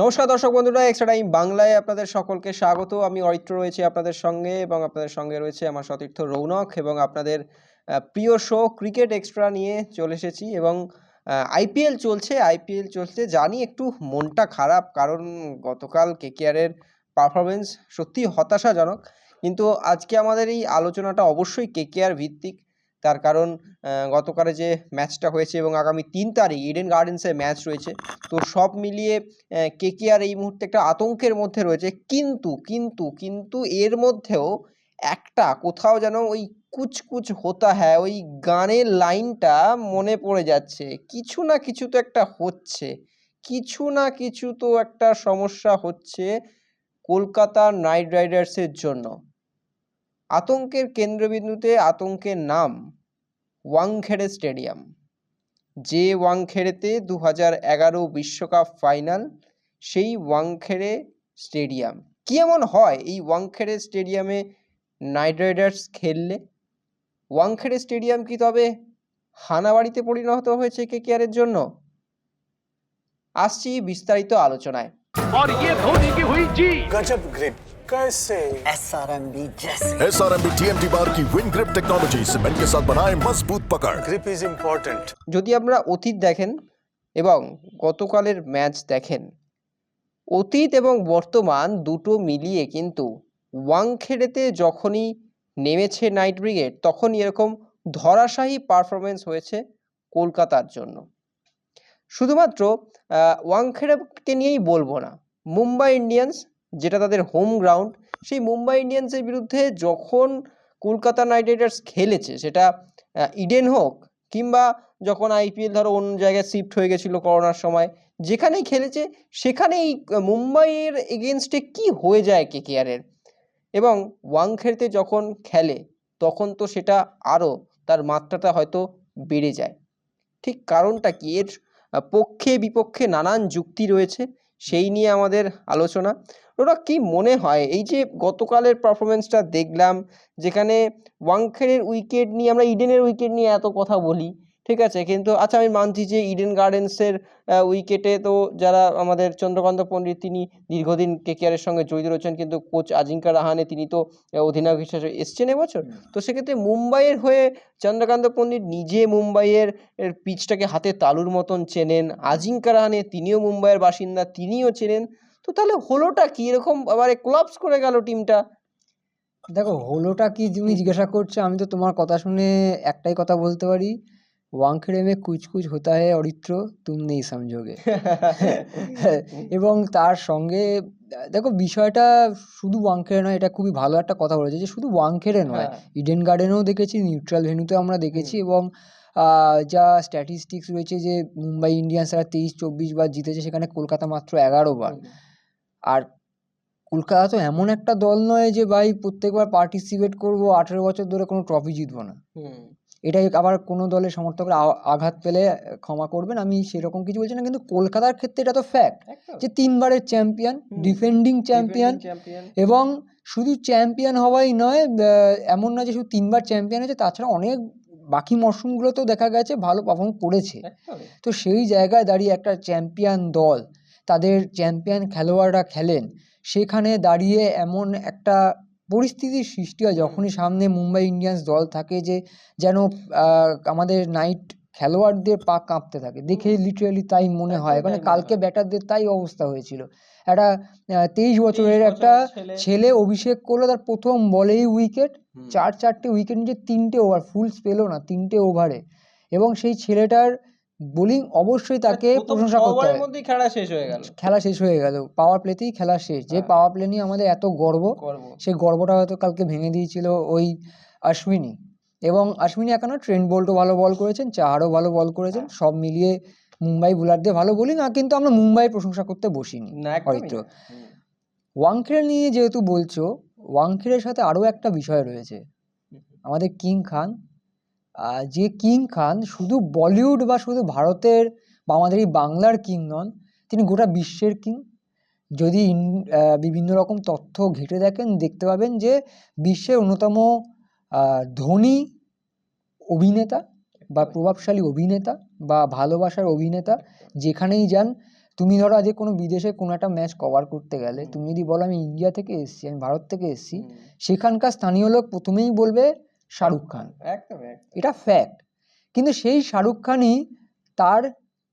নমস্কার দর্শক বন্ধুরা এক্সট্রা টাইম বাংলায় আপনাদের সকলকে স্বাগত। আমি অরিত্র রয়েছি আপনাদের সঙ্গে এবং আপনাদের সঙ্গে রয়েছে আমার সতীর্থ রৌনক এবং আপনাদের প্রিয় শো ক্রিকেট এক্সট্রা নিয়ে চলে এসেছি এবং আইপিএল চলছে আইপিএল চলছে। জানি একটু মনটা খারাপ, কারণ গতকাল কেকেআরের পারফরমেন্স সত্যি হতাশাজনক। কিন্তু আজকে আমাদের এই আলোচনাটা অবশ্যই কেকেআর ভিত্তিক। তার কারণ গতকালে যে ম্যাচটা হয়েছে এবং আগামী তিন তারিখ ইডেন গার্ডেন্সের ম্যাচ রয়েছে, তো সব মিলিয়ে কে কে আর এই মুহূর্তে একটা আতঙ্কের মধ্যে রয়েছে, কিন্তু কিন্তু কিন্তু এর মধ্যেও একটা কোথাও যেন ওই কুচ কুচ হতা হ্যায় ওই গানের লাইনটা মনে পড়ে যাচ্ছে। কিছু না কিছু তো একটা হচ্ছে, কিছু না কিছু তো একটা সমস্যা হচ্ছে কলকাতা নাইট রাইডার্সের জন্য। আতঙ্কের কেন্দ্রবিন্দুতে আতঙ্কের নাম। ওয়াংখেড়ে স্টেডিয়াম যে ওয়াংখেড়েতে দু হাজার এগারো বিশ্বকাপ ফাইনাল সেই ওয়াংখেড়ে স্টেডিয়াম কি এমন হয় এই ওয়াংখেড়ে স্টেডিয়ামে নাইট রাইডার্স খেললে ওয়াংখেড়ে স্টেডিয়াম কি তবে হানাবাড়িতে পরিণত হয়েছে কেকেআরের জন্য আসছি বিস্তারিত আলোচনায় और ये धोनी की हुई जी गजब ग्रिप कैसे एस आर एम बी जैसे S R M B T M T bar की विन ग्रिप टेक्नोलॉजी सीमेंट के साथ बनाए मजबूत पकड़ ग्रिप इज इम्पोर्टेंट যদি আপনারা অতীত দেখেন এবং গতকালের ম্যাচ দেখেন অতীত এবং বর্তমান দুটো মিলিয়ে কিন্তু ওয়াংখেড়েতে যখনই নেমেছে নাইট ব্রিগেড তখনই এরকম ধরাশায়ী পারফরমেন্স হয়েছে কলকাতার জন্য শুধুমাত্র আহ, ওয়াংখেড়েকে নিয়েই বলবো না মুম্বাই ইন্ডিয়ান্স যেটা তাদের হোম গ্রাউন্ড সেই মুম্বাই ইন্ডিয়ান্সের বিরুদ্ধে যখন কলকাতা নাইট রাইডার্স খেলেছে, সেটা ইডেন হোক কিংবা যখন আইপিএল ধরো অন্য জায়গায় শিফট হয়ে গেছিল করোনার সময়, যেখানেই খেলেছে, সেখানেই মুম্বাইয়ের এগেনস্টে কি হয়ে যায় কেকেআরের এবং ওয়াংখেড়েতে যখন খেলে, তখন তো সেটা আরও তার মাত্রাটা হয়তো বেড়ে যায়। ঠিক কারণটা কি? এর পক্ষে বিপক্ষে নানান যুক্তি রয়েছে। সেই নিয়ে আমাদের আলোচনা। ওরা কি মনে হয়? এই যে গতকালের পারফরমেন্সটা দেখলাম, যেখানে ওয়াংখেড়ের উইকেট নিয়ে, আমরা ইডেনের উইকেট নিয়ে এত কথা বলি ঠিক আছে কিন্তু আচ্ছা আমি মানছি যে ইডেন গার্ডেন্সের উইকেটে তো যারা আমাদের চন্দ্রকান্ত পণ্ডিত তিনি দীর্ঘদিন কেকেআরের সঙ্গে জড়িত রয়েছেন কিন্তু কোচ আজিঙ্কা রাহানে তিনি তো অধিনায়ক হিসেবে এসছেন এবছর। তো সেক্ষেত্রে মুম্বাইয়ের হয়ে চন্দ্রকান্ত পণ্ডিত নিজে মুম্বাইয়ের পিচটাকে হাতে তালুর মতন চেনেন আজিঙ্কা রাহানে তিনিও মুম্বাইয়ের বাসিন্দা তিনিও চেনেন। তো তাহলে হলোটা কি? এরকম আবার কোলাপস করে গেল টিমটা দেখো হলোটা কি তুমি জিজ্ঞাসা করছ? আমি তো তোমার কথা শুনে একটাই কথা বলতে পারি। ওয়াংখেড়ে মে কুচ কুচ হোতা है অরিত্র তুম নেই সমঝোগে এবং তার সঙ্গে দেখো বিষয়টা শুধু ওয়াংখেড়ে নয় এটা খুবই ভালো একটা কথা বলেছে যে শুধু ওয়াংখেড়ে নয় হ্যাঁ। ইডেন গার্ডেনেও দেখেছি নিউট্রাল ভেন্যুতে আমরা দেখেছি এবং যা স্ট্যাটিস্টিক্স রয়েছে যে মুম্বাই ইন্ডিয়ান্সরা তেইশ চব্বিশ বার জিতেছে সেখানে কলকাতা মাত্র এগারো বার। আর কলকাতা তো এমন একটা দল নয় যে ভাই প্রত্যেকবার পার্টিসিপেট করব আঠেরো বছর ধরে কোনো ট্রফি জিতবো না। হুম। এটাই আবার কোনো দলের সমর্থকরা আ- আঘাত পেলে ক্ষমা করবেন আমি সেরকম কিছু বলছি না কিন্তু কলকাতার ক্ষেত্রে এটা তো ফ্যাক্ট যে তিনবারের চ্যাম্পিয়ন ডিফেন্ডিং চ্যাম্পিয়ন। এবং শুধু চ্যাম্পিয়ন হওয়াই নয় এমন নয় যে শুধু তিনবার চ্যাম্পিয়ন হয়েছে তাছাড়া অনেক বাকি মরশুমগুলোতেও দেখা গেছে ভালো পারফর্ম করেছে। তো সেই জায়গায় দাঁড়িয়ে একটা চ্যাম্পিয়ন দল তাদের চ্যাম্পিয়ন খেলোয়াড়রা খেলেন সেখানে দাঁড়িয়ে এমন একটা পরিস্থিতির সৃষ্টি হয় যখনই সামনে মুম্বাই ইন্ডিয়ান্স দল থাকে যে যেন আমাদের নাইট খেলোয়াড়দের পা কাঁপতে থাকে। দেখে লিটারালি তাই মনে হয়। মানে কালকে ব্যাটারদের তাই অবস্থা হয়েছিল। একটা তেইশ বছরের একটা ছেলে। অভিষেক করল তার প্রথম বলেই উইকেট। চার চারটে উইকেট নিয়ে তিনটে ওভার ফুল পেল না তিনটে ওভারে এবং সেই ছেলেটার বোলিং অবশ্যই তাকে প্রশংসা করতে হয়। মধ্যেই খেলা শেষ হয়ে গেল। খেলা শেষ হয়ে গেল। পাওয়ার প্লেতেই খেলা শেষ। যে হ্যাঁ। পাওয়ার প্লে নিয়ে আমাদের এত গর্ব সেই গর্বটা হয়তো কালকে ভেঙে দিয়েছিল ওই অশ্বিনী এবং অশ্বিনী এখনও ট্রেন্ড বোল্টও ভালো বল করেছেন চাহারও ভালো বল করেছেন সব মিলিয়ে মুম্বাই বোলারদের ভালো বলি না কিন্তু আমরা মুম্বাই প্রশংসা করতে বসিনি হয়তো। ওয়াংখেড়ে নিয়ে যেহেতু বলছো ওয়াংখেড়ের সাথে আরও একটা বিষয় রয়েছে। আমাদের কিং খান যে কিং খান শুধু বলিউড বা শুধু ভারতের বা আমাদের এই বাংলার কিং নন তিনি গোটা বিশ্বের কিং। যদি বিভিন্ন রকম তথ্য ঘেঁটে দেখেন দেখতে পাবেন যে বিশ্বের অন্যতম ধনী অভিনেতা বা প্রভাবশালী অভিনেতা বা ভালোবাসার অভিনেতা যেখানেই যান তুমি ধরো আজকে কোনো বিদেশে কোনো একটা ম্যাচ কভার করতে গেলে তুমি যদি বলো আমি ইন্ডিয়া থেকে এসেছি আমি ভারত থেকে এসেছি সেখানকার স্থানীয় লোক প্রথমেই বলবে শাহরুখ খান। এটা ফ্যাক্ট কিন্তু সেই শাহরুখ খানই তার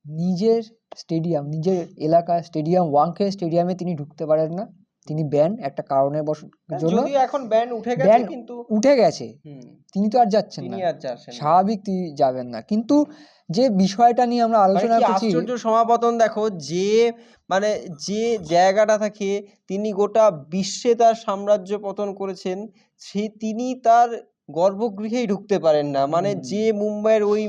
নিজের স্টেডিয়াম নিজের এলাকা স্টেডিয়াম ওয়াংখেড়ে স্টেডিয়ামে তিনি ঢুকতে পারেন না। তিনি ব্যান একটা কারণে বস জন্য এখন ব্যান উঠে গেছে কিন্তু উঠে গেছে। তিনি তো আর যাচ্ছেন না। স্বাভাবিক তিনি যাবেন না। কিন্তু যে বিষয়টা নিয়ে আমরা মানে আলোচনা করছি আশ্চর্য সমাপতন দেখো যে মানে যে জায়গাটা থাকে তিনি গোটা বিশ্বে তার সাম্রাজ্য পতন করেছেন সে তিনি তার গর্ভগৃহেই ঢুকতে পারেন না। মানে যে মুম্বাইয়ের ওই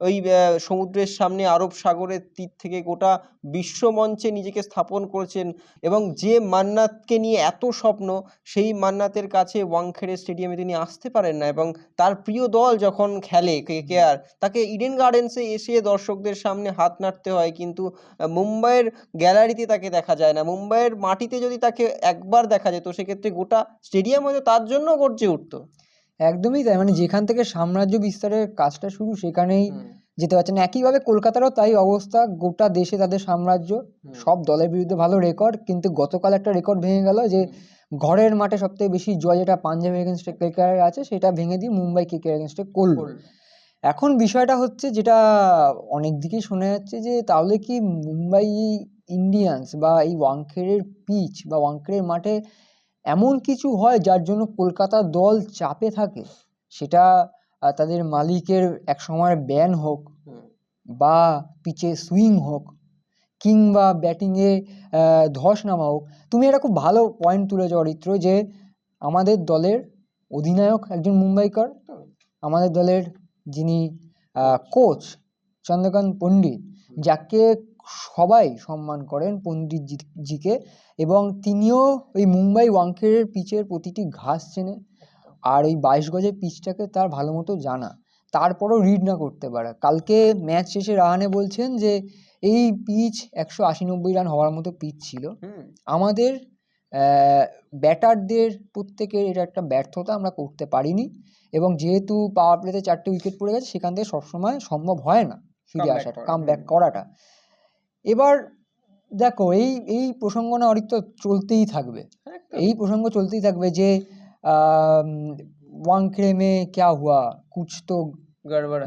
ওই সমুদ্রের সামনে আরব সাগরের তীর থেকে গোটা বিশ্ব মঞ্চে নিজেকে স্থাপন করেছেন এবং যে মান্নাতকে নিয়ে এত স্বপ্ন সেই মান্নাতের কাছে ওয়াংখেড়ে স্টেডিয়ামে তিনি আসতে পারেন না এবং তার প্রিয় দল যখন খেলে কে কে আর তাকে ইডেন গার্ডেন্সে এসে দর্শকদের সামনে হাত নাড়তে হয় কিন্তু মুম্বাইয়ের গ্যালারিতে তাকে দেখা যায় না। মুম্বাইয়ের মাটিতে যদি তাকে একবার দেখা যেত সেক্ষেত্রে গোটা স্টেডিয়াম হয়তো তার জন্য গর্জে উঠতো। একদমই তাই। মানে যেখান থেকে সাম্রাজ্য বিস্তারের কাজটা শুরু সেখানেই যেতে পারছে না। একইভাবে কলকাতারও তাই অবস্থা। গোটা দেশে তাদের সাম্রাজ্য সব দলের বিরুদ্ধে ভালো রেকর্ড কিন্তু গতকাল একটা রেকর্ড ভেঙে গেল যে ঘরের মাঠে সবথেকে বেশি জয় যেটা পাঞ্জাব এগেনস্টে কেকেআর আছে সেটা ভেঙে দিয়ে মুম্বাই কেকেআর এগেনস্টে করল। এখন বিষয়টা হচ্ছে যেটা অনেক দিকেই শোনা যাচ্ছে যে তাহলে কি মুম্বাই ইন্ডিয়ান্স বা এই ওয়াংখেড়ের পিচ বা ওয়াংখেড়ের মাঠে এমন কিছু হয় যার জন্য কলকাতা দল চাপে থাকে। সেটা তাদের মালিকের এক সময় ব্যান হোক বা পিচে সুইং হোক কিংবা ব্যাটিংয়ে ধস নামা হোক। তুমি এটা খুব ভালো পয়েন্ট তুলেছ অরিত্র যে, আমাদের দলের অধিনায়ক একজন মুম্বাইকার, আমাদের দলের যিনি কোচ চন্দ্রকান্ত পণ্ডিত, যাকে সবাই সম্মান করেন পণ্ডিত জিকে এবং তিনিও ওই মুম্বাই ওয়াংখেড়ের পিচের প্রতিটি ঘাস চেনে আর ওই বাইশ গজের পিচটাকে তার ভালো মতো জানা। তারপরও রিড না করতে পারে। কালকে ম্যাচ শেষে রাহানে বলছেন যে এই পিচ একশো আশি নব্বই রান হওয়ার মতো পিচ ছিল। আমাদের ব্যাটারদের প্রত্যেকের এটা একটা ব্যর্থতা আমরা করতে পারিনি এবং যেহেতু পাওয়ার প্লেতে চারটে উইকেট পড়ে গেছে সেখান থেকে সবসময় সম্ভব হয় না। ফিরে আসাটা কাম ব্যাক করাটা। এবার দেখো এই এই প্রসঙ্গ না অরিক তো চলতেই থাকবে। এই প্রসঙ্গ চলতেই থাকবে যে ওয়াংখেড়ে মে ক্যা হুয়া? কুছ তো গড়বড়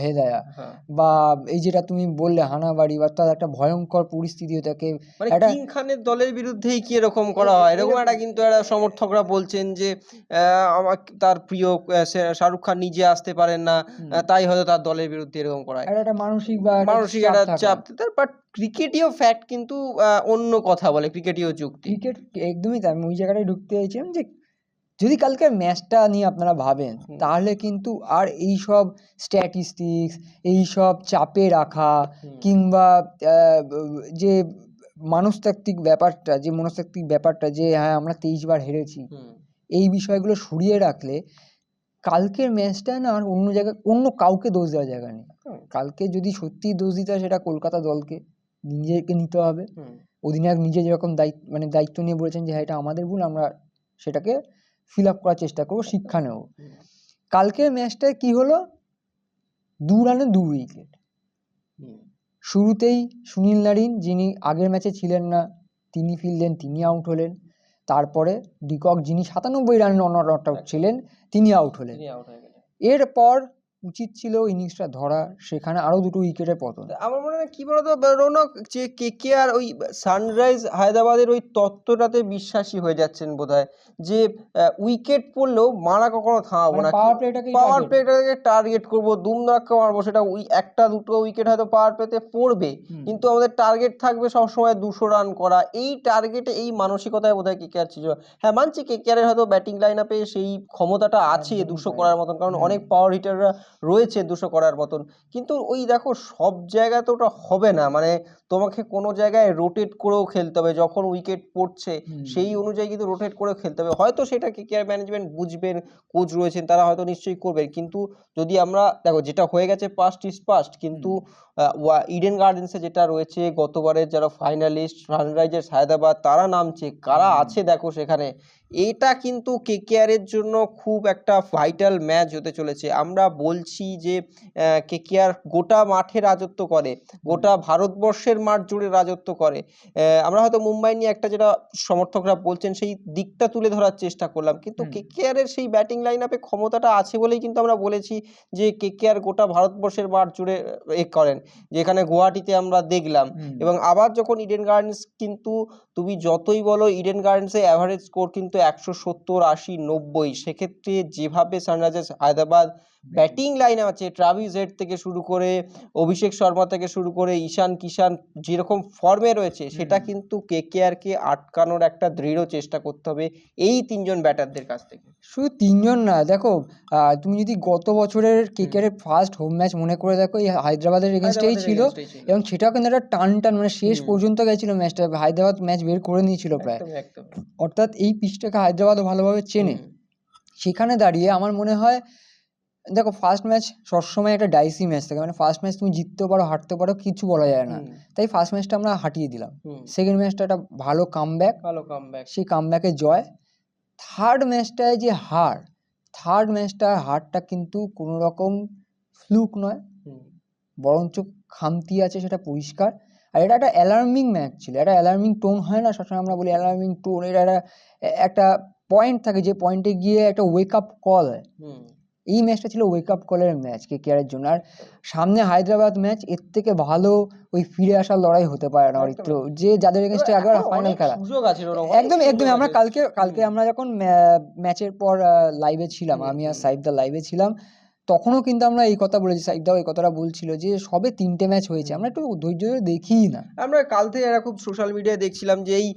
হ্যাঁ দয়া হ্যাঁ। বা এই যেটা তুমি বললে হানাবাড়ি তার একটা ভয়ঙ্কর পরিস্থিতি থাকে। মানে একটা কিং খানের দলের বিরুদ্ধেই কি এরকম করা হয়? এরকম একটা কিন্তু একটা সমর্থকরা বলছেন যে তার প্রিয় শাহরুখ খান নিজে আসতে পারেন না তাই হয়তো তার দলের বিরুদ্ধে এরকম করা হয়। একটা মানসিক বা মানসিক চাপ একটা। চাপ বাট ক্রিকেটীয় ফ্যাক্ট কিন্তু অন্য কথা বলে ক্রিকেটীয় যুক্তি। ক্রিকেট একদমই তাই। আমি ওই জায়গাটায় ঢুকতে চাইছিলাম যে যদি কালকে ম্যাচটা নিয়ে আপনারা ভাবেন তাহলে কিন্তু আর এই সব স্ট্যাটিস্টিক্স এই সব চাপে রাখা কিংবা যে মনস্তাত্ত্বিক ব্যাপারটা যে মনস্তাত্ত্বিক ব্যাপারটা যে হ্যাঁ আমরা তেইশ বার হেরেছি এই বিষয়গুলো সরিয়ে রাখলে কালকের ম্যাচটা না আর অন্য জায়গায় অন্য কাউকে দোষ দেওয়ার জায়গা নেই। কালকে যদি সত্যিই দোষ দিতে হয় সেটা কলকাতা দলকে নিজেকে নিতে হবে। অধিনায়ক নিজে যেরকম দায়িত্ব মানে দায়িত্ব নিয়ে বলেছেন যে হ্যাঁ এটা আমাদের ভুল আমরা সেটাকে ফিল আপ করার চেষ্টা করব শিক্ষা নেব। কালকের ম্যাচটায় কি হলো? দু রানে দু উইকেট শুরুতেই সুনীল নারিন যিনি আগের ম্যাচে ছিলেন না তিনি ফিরলেন তিনি আউট হলেন। তারপরে ডিকক যিনি সাতানব্বই রানে নট আউট ছিলেন তিনি আউট হলেন। এরপর উচিত ছিল ইনিংসটা ধরা সেখানে আরও দুটো উইকেটের পতন। আমার মনে হয় কি বলতো রৌনক যে কে কে আর ওই সানরাইজ হায়দ্রাবাদের ওই তত্ত্বটাতে বিশ্বাসী হয়ে যাচ্ছেন বোধহয় যে উইকেট পড়লেও মারা কখনো থামাবো মানে না। power play-টাকেই পাওয়ার। প্লেটাকে টার্গেট করব দুম ধাক্কা মারবো সেটা ওই একটা দুটো উইকেট হয়তো পাওয়ার প্লেতে পড়বে। কিন্তু আমাদের টার্গেট থাকবে সবসময় দুশো রান করা। এই টার্গেটে এই মানসিকতায় বোধহয় কে কে আর ছিল। হ্যাঁ মানছি কে কে হয়তো ব্যাটিং লাইন আপে সেই ক্ষমতাটা আছে দুশো করার মতন কারণ অনেক পাওয়ার হিটাররা রয়েছে দুশো করার মতন। কিন্তু ওই দেখো সব জায়গায় তো ওটা হবে না। মানে তোমাকে কোনো জায়গায় রোটেট করেও খেলতে হবে। যখন উইকেট পড়ছে সেই অনুযায়ী কিন্তু রোটেট করে খেলতে হবে। হয়তো সেটা কে কেয়ার ম্যানেজমেন্ট বুঝবেন কোচ রয়েছেন তারা হয়তো নিশ্চয়ই করবেন। কিন্তু যদি আমরা দেখো যেটা হয়ে গেছে পাস্ট ইজ পাস্ট কিন্তু ইডেন গার্ডেন্সে যেটা রয়েছে গতবারের যারা ফাইনালিস্ট সানরাইজার্স হায়দ্রাবাদ তারা নামছে। কারা আছে দেখো সেখানে? এটা কিন্তু কেকেআরের জন্য খুব একটা ভাইটাল ম্যাচ হতে চলেছে। আমরা বলছি যে কেকেআর গোটা মাঠে রাজত্ব করে গোটা ভারতবর্ষের মাঠ জুড়ে রাজত্ব করে। আমরা হয়তো মুম্বাই নিয়ে একটা যেটা সমর্থকরা বলছেন সেই দিকটা তুলে ধরার চেষ্টা করলাম। কিন্তু। কেকেআরের সেই ব্যাটিং লাইন আপে ক্ষমতাটা আছে বলেই কিন্তু আমরা বলেছি যে কেকেআর গোটা ভারতবর্ষের মাঠ জুড়ে এ করেন যেখানে গুয়াহাটিতে আমরা দেখলাম। এবং আবার যখন ইডেন গার্ডেন্স কিন্তু তুমি যতই বলো ইডেন গার্ডেন্সে অ্যাভারেজ স্কোর কিন্তু একশো সত্তর আশি নব্বই। সেক্ষেত্রে যেভাবে সানরাইজার্স হায়দ্রাবাদ ব্যাটিং লাইন আছে ট্রাভিস হেড থেকে শুরু করে অভিষেক শর্মা থেকে শুরু করে ঈশান কিষান যেরকম ফর্মে রয়েছে সেটা কিন্তু কেকেআরকে আটকানোর একটা দৃঢ় চেষ্টা করতে হবে এই তিনজন ব্যাটারদের কাছ থেকে। শুধু তিনজন না দেখো তুমি যদি গত বছরের কে কেকেআরের ফার্স্ট হোম ম্যাচ মনে করে দেখো এই হায়দ্রাবাদের এগেনস্টেই ছিল। এবং সেটাও কিন্তু একটা টান টান মানে শেষ পর্যন্ত গেছিল ম্যাচটা হায়দ্রাবাদ ম্যাচ বের করে নিয়েছিল প্রায়। অর্থাৎ এই পিচটাকে হায়দ্রাবাদও ভালোভাবে চেনে। সেখানে দাঁড়িয়ে আমার মনে হয় দেখো ফার্স্ট ম্যাচ সবসময় একটা ডাইসি ম্যাচ থাকে। মানে ফার্স্ট ম্যাচ তুমি জিততেও পারো হারতে পারো কিছু বলা যায় না। তাই ফার্স্ট ম্যাচটা আমরা হাঁটিয়ে দিলাম। সেকেন্ড ম্যাচটা একটা ভালো কামব্যাক ভালো কামব্যাক সেই কামব্যাকে জয়। থার্ড ম্যাচটায় যে হার থার্ড ম্যাচটার হারটা কিন্তু কোনো রকম ফ্লুক নয় বরঞ্চ খামতি আছে সেটা পরিষ্কার। আর এটা একটা অ্যালার্মিং ম্যাচ ছিল। একটা অ্যালার্মিং টোন হয় না সবসময় আমরা বলি অ্যালার্মিং টোন এটা একটা একটা পয়েন্ট থাকে যে পয়েন্টে গিয়ে একটা ওয়েক আপ কল হয় এই ম্যাচটা ছিল ওয়েক আপ কলের ম্যাচ কে কেয়ারের জন্য। আর সামনে হায়দ্রাবাদ ম্যাচ এর থেকে ভালো ওই ফিরে আসার লড়াই হতে পারে না অরিত্র। যে যাদের এগেনস্টে একবার ফাইনাল খেলা। একদম একদম। আমরা কালকে কালকে আমরা যখন ম্যাচের পর লাইভে ছিলাম আমি আর হুম। সাইফদা লাইভে ছিলাম। তখনও কিন্তু আমরা এই কথা বলেছি সাইফদাও এই কথাটা বলছিল যে সবে তিনটে ম্যাচ হয়েছে আমরা একটু ধৈর্য ধরে দেখিই না। আমরা কাল থেকে এরা খুব সোশ্যাল মিডিয়ায় দেখছিলাম যে এই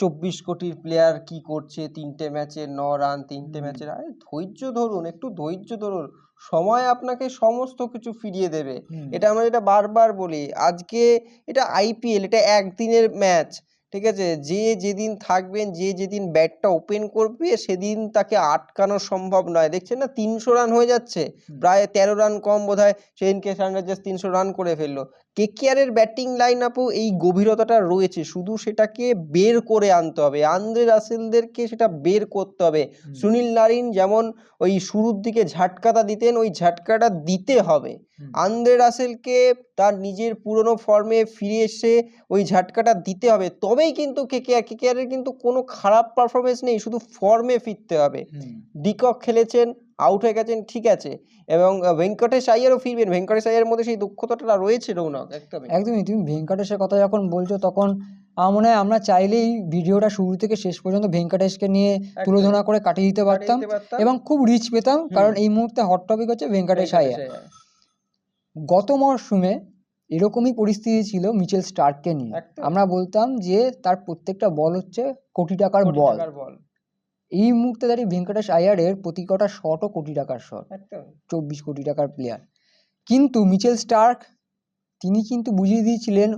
চব্বিশ কোটির প্লেয়ার কি করছে তিনটে ম্যাচে ন রান তিনটে ম্যাচে আরে ধৈর্য ধরুন একটু ধৈর্য ধরুন সময় আপনাকে সমস্ত কিছু ফিরিয়ে দেবে। এটা আমরা যেটা বারবার বলি আজকে এটা আইপিএল এটা একদিনের ম্যাচ ঠিক আছে? যে যেদিন থাকবেন যে যেদিন ব্যাটটা ওপেন করবে সেদিন তাকে আটকানো সম্ভব নয়। দেখছেন না? তিনশো রান হয়ে যাচ্ছে। প্রায় তেরো রান কম বোধ হয় সেদিনকে সানরাইজার্স তিনশো রান করে ফেলল। কেকেআরের ব্যাটিং লাইন আপও এই গভীরতাটা রয়েছে। শুধু সেটাকে বের করে আনতে হবে। আন্দ্রে রাসেলদেরকে সেটা বের করতে হবে। সুনীল নারিন যেমন ওই শুরুর দিকে ঝাটকাটা দিতেন ওই ঝাটকাটা দিতে হবে। আন্দ্রে রাসেলকে তার নিজের পুরনো ফর্মে ফিরে এসে ওই ঝাটকাটা দিতে হবে। তবেই কিন্তু কেকেআর কেকেআরের কিন্তু কোনো খারাপ পারফরমেন্স নেই। শুধু ফর্মে ফিরতে হবে। ডিকক খেলেছেন আউট হয়ে গেছেন ঠিক আছে। এবং ভেঙ্কটেশ আইয়ারও ফিরবেন। ভেঙ্কটেশ আইয়ার মধ্যে সেই দক্ষতাটা রয়েছে রৌনক একদমই। একদমই তুমি ভেঙ্কটেশের কথা যখন বলছো তখন আমার মনে হয় আমরা চাইলেই ভিডিওটা শুরু থেকে শেষ পর্যন্ত ভেঙ্কটেশকে নিয়ে তুলোধনা করে কাটিয়ে দিতে পারতাম এবং খুব রিচ পেতাম কারণ এই মুহূর্তে হট টপিক হচ্ছে ভেঙ্কটেশ আইয়ার। গত মরশুমে এরকমই পরিস্থিতি ছিল মিচেল স্টার্ককে নিয়ে। আমরা বলতাম যে তার প্রত্যেকটা বল হচ্ছে কোটি টাকার বল টাকার বল এই মুহূর্তে দাঁড়িয়ে ভেঙ্কটেশ আয়ারের প্রতি কটা শটও কোটি টাকার শট। চব্বিশ কোটি টাকার প্লেয়ার কিন্তু মিচেল স্টার্ক তিনি কিন্তু বুঝিয়ে দিয়েছিলেন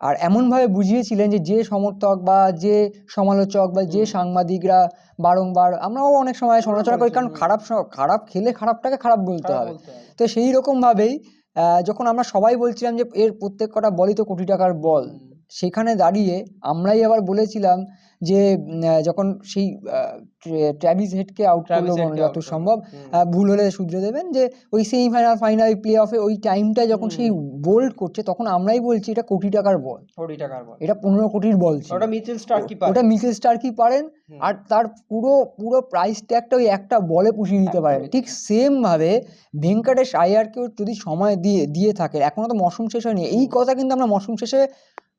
আর এমনভাবে বুঝিয়েছিলেন যে যে সমর্থক বা যে সমালোচক বা যে সাংবাদিকরা বারংবার আমরাও অনেক সময় সমালোচনা করি কারণ খারাপ খারাপ খেলে খারাপটাকে খারাপ বলতে হবে। তো সেই রকমভাবেই যখন আমরা সবাই বলছিলাম যে এর প্রত্যেক কটা বলই তো কোটি টাকার বল সেখানে দাঁড়িয়ে আমরাই আবার বলেছিলাম যে যখন সেই ট্র্যাভিস হেডকে আউট করল যত সম্ভব ভুল হলে শুধরে দেবেন যে ওই সেমিফাইনাল ফাইনাল প্লে অফে ওই টাইমটা যখন সেই বোল্ড করছে তখন আমরাই বলছি এটা কোটি টাকার বল কোটি টাকার বল এটা পনেরো কোটির বল ছিল। ওটা মিচেল স্টার্ক কি ওটা মিচেল স্টার কি পারেন আর তার পুরো পুরো প্রাইস ট্যাগটা ওই একটা বলে পুষিয়ে দিতে পারেন। ঠিক সেম ভাবে ভেঙ্কটেশ আয়ারকেও যদি সময় দিয়ে দিয়ে থাকে এখনও তো মৌসুম শেষ হয়নি এই কথা কিন্তু আমরা মৌসুম শেষে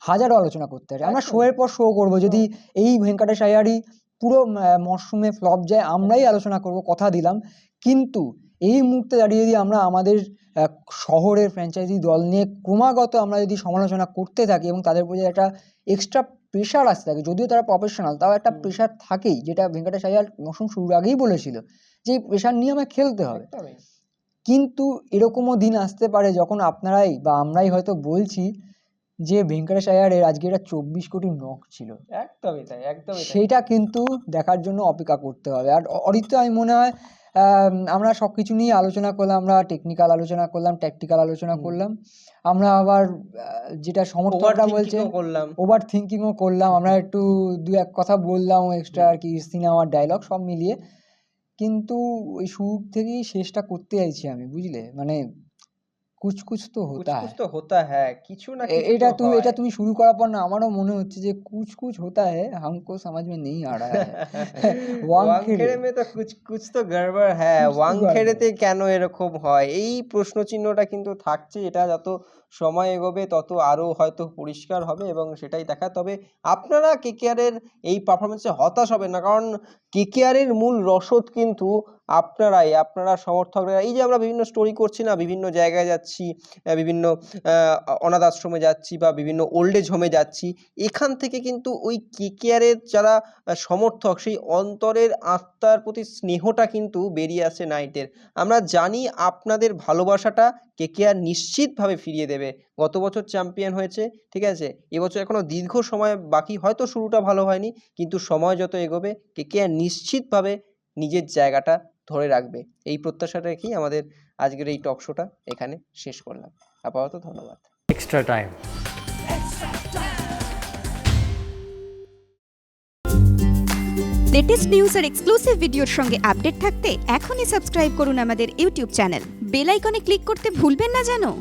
হাজারো আলোচনা করতে পারি। আমরা শো এর পর শো করব। যদি এই ভেঙ্কটেশ আয়ারই পুরো মরশুমে ফ্লপ যায় আমরাই আলোচনা করব কথা দিলাম। কিন্তু এই মুহূর্তে দাঁড়িয়ে যদি আমরা আমাদের শহরের ফ্র্যাঞ্চাইজি দল নিয়ে ক্রমাগত আমরা যদি সমালোচনা করতে থাকি এবং তাদের প্রতি একটা এক্সট্রা প্রেশার আসতে থাকে যদিও তারা প্রফেশনাল তাও একটা প্রেশার থাকেই যেটা ভেঙ্কটেশ আয়ার মৌসুম শুরুর আগেই বলেছিল যে এই প্রেশার নিয়ে আমায় খেলতে হবে। কিন্তু এরকমও দিন আসতে পারে যখন আপনারাই বা আমরাই হয়তো বলছি যে ভেঙ্কটেশ আয়ারের আজকে এটা চব্বিশ কোটি নখ ছিল। একদমই তাই একদমই তাই। সেইটা কিন্তু দেখার জন্য অপেক্ষা করতে হবে। আর অরিত্য আমি মনে হয় আম, আমরা সব কিছু নিয়ে আলোচনা করলাম আমরা টেকনিক্যাল আলোচনা করলাম ট্যাকটিক্যাল আলোচনা করলাম আমরা আবার যেটা সমর্থকরা বলছে করলাম। ওভার থিঙ্কিংও করলাম আমরা একটু দু এক কথা বললাম এক্সট্রা আর কি সিনেমার ডায়লগ সব মিলিয়ে। কিন্তু ওই শুরু থেকেই শেষটা করতে চাইছি আমি বুঝলে? মানে কুছ কুছ তো হোতা কুছ তো হোতা হ্যায় কিছু না এটা তুমি এটা তুমি শুরু করার পর না আমারও মনে হচ্ছে যে কুছ কুছ হোতা হ্যায় हमको সমাজ में नहीं आ रहा ওয়াংখেড়ে। মে তো কুছ কুছ তো গড়বড় হ্যায় ওয়াংখেড়েতে কেন এরকম হয়? এই প্রশ্ন চিহ্নটা কিন্তু থাকছে এটা যত সময় এগোবে তত আরও হয়তো পরিষ্কার হবে এবং সেটাই দেখা। তবে আপনারা কেকেআরের এই পারফরমেন্সে হতাশ হবেন না কারণ কেকেআরের মূল রসদ কিন্তু আপনারাই, আপনারা সমর্থকরা, এই যে আমরা বিভিন্ন স্টোরি করছি না, বিভিন্ন জায়গায় যাচ্ছি বিভিন্ন অনাথ আশ্রমে যাচ্ছি বা বিভিন্ন ওল্ড এজ হোমে যাচ্ছি, এখান থেকে কিন্তু ওই কেকেআরের যারা সমর্থক, সেই অন্তরের আত্মার প্রতি স্নেহটা কিন্তু বেরিয়ে আসে নাইটের আমরা জানি আপনাদের ভালোবাসাটা কেকেআর নিশ্চিতভাবে ফিরিয়ে দেবে। গত বছর চ্যাম্পিয়ন হয়েছে, ঠিক আছে? এবছর এখনও দীর্ঘ সময় বাকি, হয়তো শুরুটা ভালো হয়নি, কিন্তু সময় যত এগোবে কেকেআর নিশ্চিতভাবে নিজের জায়গাটা ধরে রাখবে। এই প্রত্যাশা রেখেই আমাদের আজকের এই টক শোটা এখানে শেষ করলাম। আপাতত ধন্যবাদ। এক্সট্রা টাইম লেটেস্ট নিউজ আর এক্সক্লুসিভ ভিডিওর সঙ্গে আপডেট থাকতে এখনই সাবস্ক্রাইব করুন আমাদের ইউটিউব চ্যানেল বেল আইকনে ক্লিক করতে ভুলবেন না জানো